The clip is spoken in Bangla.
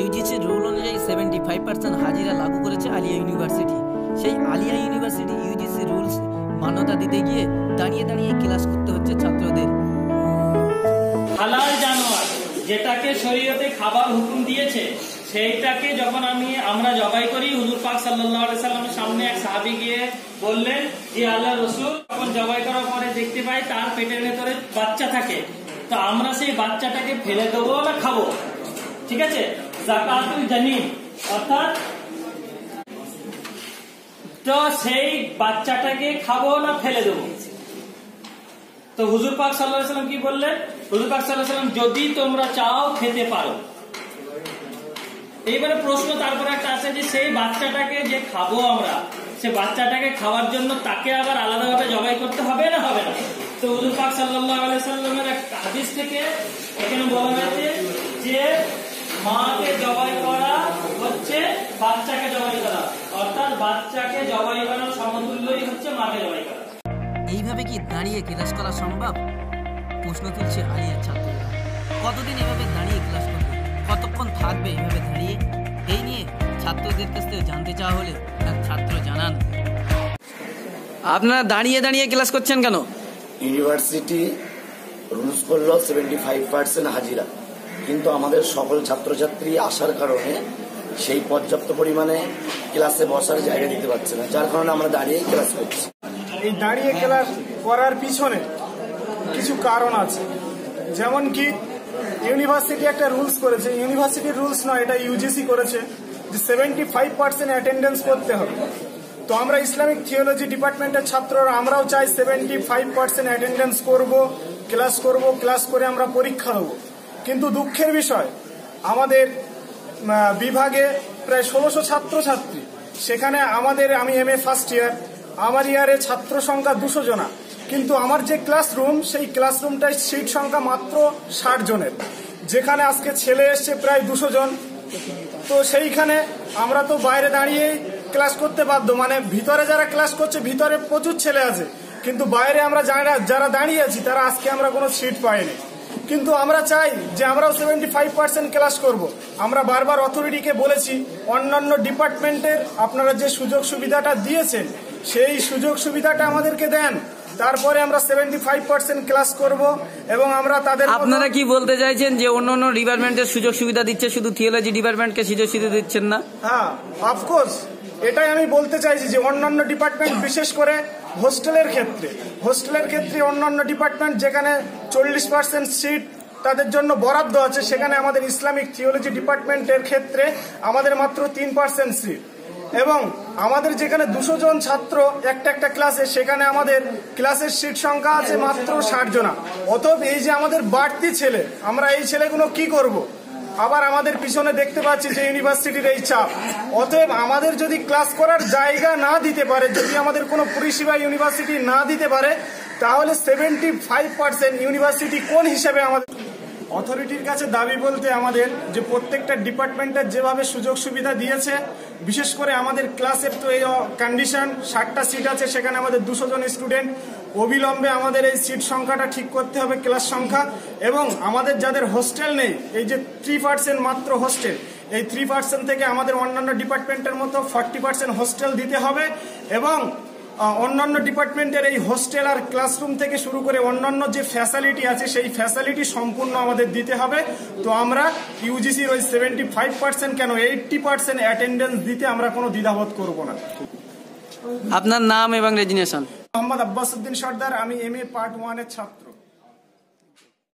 ইউজিসি রুল অনুযায়ী সেভেন্টি ফাইভ পার্সেন্ট হাজিরা লাগু করেছে আলিয়া ইউনিভার্সিটি সেই আলিয়া ইউনিভার্সিটি ইউজিসি রুলস মান্যতা দিতে গিয়ে দাঁড়িয়ে দাঁড়িয়ে ক্লাস করতে হচ্ছে ছাত্রদের। হালাল জানোয়ার, যেটাকে শরীয়তে খাবার হুকুম দিয়েছে, সেইটাকে যখন আমি, আমরা জবাই করি, হুজুর পাক সাল্লাহ সাল্লামের সামনে এক সাহাবি গিয়ে বললেন যে আল্লাহ রসুল তখন জবাই করার পরে দেখতে পাই তার পেটের ভেতরে বাচ্চা থাকে, তো আমরা সেই বাচ্চাটাকে ফেলে দেবো না খাব? ঠিক আছে? জাকাতুল জানিন অর্থাৎ তো সেই বাচ্চাটাকে খাব না ফেলে দেবো? তো হুজুর পাক সাল্লাহ সাল্লাম কি বললেন? হুজুর পাক সাল্লাহ সাল্লাম যদি তোমরা চাও খেতে পারো। এইবারে প্রশ্ন তারপরে একটা আছে যে, সেই বাচ্চাটাকে যে খাব আমরা, সে বাচ্চাটাকে খাওয়ার জন্য তাকে আবার আলাদাভাবে জবাই করতে হবে না হবে না? তো হুজুর পাক সাল্লাহ আলাইসাল্লামের হাদিস থেকে এখানে বলা হয়েছে যে মাকে জবাই করা হচ্ছে বাচ্চাকে জবাই করা। অর্থাৎ বাচ্চাকে জবাই করার সমতুল্যই হচ্ছে মাকে জবাই করা। এইভাবে কি দাঁড়িয়ে ক্লাস করা সম্ভব? প্রশ্ন তুলছে আলিয়ার ছাত্ররা। কতদিন এভাবে দাঁড়িয়ে ক্লাস করবে? কতক্ষণ থাকবে এইভাবে দাঁড়িয়ে? এই নিয়ে ছাত্রদের কাছ থেকে জানতে চাওয়া হলে তার ছাত্র জানান। আপনারা দাঁড়িয়ে দাঁড়িয়ে ক্লাস করছেন কেন? ইউনিভার্সিটি রুলস করল সেভেন্টি ফাইভ পার্সেন্ট হাজিরা। কিন্তু আমাদের সকল ছাত্রছাত্রী আসার কারণে সেই পর্যাপ্ত পরিমাণে ক্লাসে বসার জায়গা দিতে পারছে না। যার কারণে আমরা দাঁড়িয়ে ক্লাস করছি। এই দাঁড়িয়ে ক্লাস করার পিছনে কিছু কারণ আছে। যেমন কি, ইউনিভার্সিটি একটা রুলস করেছে। ইউনিভার্সিটির রুলস নয়, এটা ইউজিসি করেছে, যে সেভেন্টি ফাইভ পার্সেন্ট অ্যাটেন্ডেন্স করতে হবে। তো আমরা ইসলামিক থিওলজি ডিপার্টমেন্টের ছাত্ররা, আমরাও চাই সেভেন্টি ফাইভ পার্সেন্ট অ্যাটেন্ডেন্স করব, ক্লাস করব, ক্লাস করে আমরা পরীক্ষা দেবো। কিন্তু দুঃখের বিষয়, আমাদের বিভাগে প্রায় ষোলোশো ছাত্রছাত্রী। সেখানে আমাদের, আমি এম এ ফার্স্ট ইয়ার আমার ইয়ারে ছাত্র সংখ্যা দুশো জনা। কিন্তু আমার যে ক্লাসরুম সেই ক্লাসরুমটায় সিট সংখ্যা মাত্র ষাট জনের। যেখানে আজকে ছেলে এসছে প্রায় দুশো জন। তো সেইখানে আমরা তো বাইরে দাঁড়িয়ে ক্লাস করতে বাধ্য। মানে ভিতরে যারা ক্লাস করছে, ভিতরে প্রচুর ছেলে আছে। কিন্তু বাইরে আমরা যারা যারা দাঁড়িয়ে আছি, তারা আজকে আমরা কোনো সিট পাইনি। কিন্তু আমরা চাই যে আমরাও সেভেন্টি ফাইভ পার্সেন্ট ক্লাস করব। আমরা বারবার অথরিটিকে বলেছি অন্যান্য ডিপার্টমেন্টের আপনারা যে সুযোগ সুবিধাটা দিয়েছেন সেই সুযোগ সুবিধাটা আমাদেরকে দেন। তারপরে আমরা সেভেন্টি ফাইভ পার্সেন্ট ক্লাস করব এবং আমরা তাদের আপনারা কি বলতে চাইছেন যে অন্য অন্য ডিপার্টমেন্টের সুযোগ সুবিধা দিচ্ছে শুধু থিওলজি ডিপার্টমেন্টকে সুযোগ সুবিধা দিচ্ছেন না? হ্যাঁ অফকোর্স এটাই আমি বলতে চাইছি যে অন্যান্য ডিপার্টমেন্ট বিশেষ করে হোস্টেলের ক্ষেত্রে। হোস্টেলের ক্ষেত্রে অন্যান্য ডিপার্টমেন্ট যেখানে চল্লিশ পার্সেন্ট সিট তাদের জন্য বরাদ্দ আছে, সেখানে আমাদের ইসলামিক থিওলজি ডিপার্টমেন্টের ক্ষেত্রে আমাদের মাত্র তিন পার্সেন্ট সিট এবং আমাদের যেখানে দুশো জন ছাত্র একটা একটা ক্লাসে সেখানে আমাদের ক্লাসের সিট সংখ্যা আছে মাত্র ষাট জনা। অতএব এই যে আমাদের বাড়তি ছেলে, আমরা এই ছেলেগুলো কি করব। আবার আমাদের পিছনে দেখতে পাচ্ছি যে ইউনিভার্সিটির এই চাপ। অতএব আমাদের যদি ক্লাস করার জায়গা না দিতে পারে, যদি আমাদের কোনো পরিষেবা ইউনিভার্সিটি না দিতে পারে, তাহলে সেভেন্টি ফাইভ পার্সেন্ট ইউনিভার্সিটি কোন হিসেবে আমাদের অথরিটির কাছে দাবি বলতে আমাদের যে প্রত্যেকটা ডিপার্টমেন্টের যেভাবে সুযোগ সুবিধা দিয়েছে, বিশেষ করে আমাদের ক্লাসের তো এই কন্ডিশন ষাটটা সিট আছে, সেখানে আমাদের দুশো জন স্টুডেন্ট অবিলম্বে আমাদের এই সিট সংখ্যাটা ঠিক করতে হবে ক্লাস সংখ্যা। এবং আমাদের যাদের হোস্টেল নেই, এই যে থ্রি পার্সেন্ট মাত্র হোস্টেল এই থ্রি পার্সেন্ট থেকে আমাদের অন্যান্য ডিপার্টমেন্টের মতো ফর্টি পার্সেন্ট হোস্টেল দিতে হবে এবং অন্যান্য ডিপার্টমেন্টের এই হোস্টেল আর ক্লাসরুম থেকে শুরু করে অন্যান্য যে ফ্যাসিলিটি আছে, সেই ফ্যাসিলিটি সম্পূর্ণ আমাদের দিতে হবে। তো আমরা ইউজিসির ওই সেভেন্টি ফাইভ পার্সেন্ট কেন এইটটি পার্সেন্ট অ্যাটেন্ডেন্স দিতে আমরা কোনো দ্বিধাবোধ করব না। আপনার নাম এবং রেজিনেশন। মোহাম্মদ আব্বাস উদ্দিন সর্দার আমি এম এ পার্ট ওয়ানের ছাত্র।